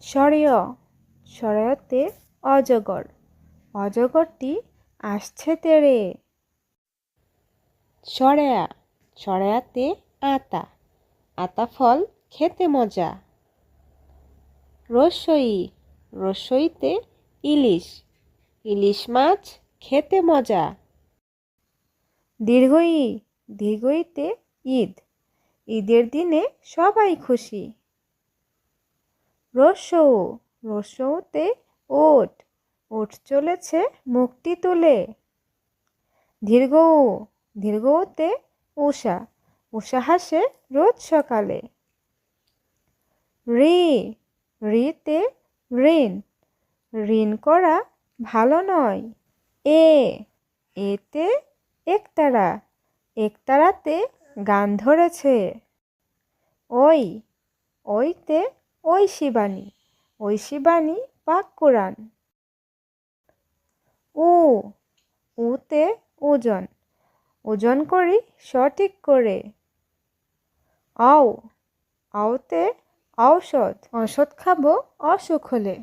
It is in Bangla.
সরেয় সরেয়তে অজগর। অজগরটি আসছে তেরে। সরেয়া সরেয়াতে আতা। আতা ফল খেতে মজা। রসই, রসইতে ইলিশ। ইলিশ মাছ খেতে মজা। দীর্ঘই, দীর্ঘইতে ঈদ। ঈদের দিনে সবাই খুশি। রসৌ রসৌতে ওট ওট চলেছে মুক্তি তুলে। দীর্ঘ দীর্ঘতে উষা উষা হাসে রোজ সকালে। রি, রিতে ঋণ ঋণ করা ভালো নয়। এ, এতে একতারা, একতারাতে গান ধরেছে। ওই, ওইতে ওই শিবানী ওই শিবানী পাক কোরআন। ও উতে ওজন ওজন করি সঠিক করে। আও, আওতে ঔষধ ঔষধ খাব অসুখ হলে।